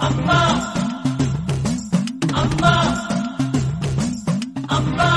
అమ్మా అమ్మా అమ్మా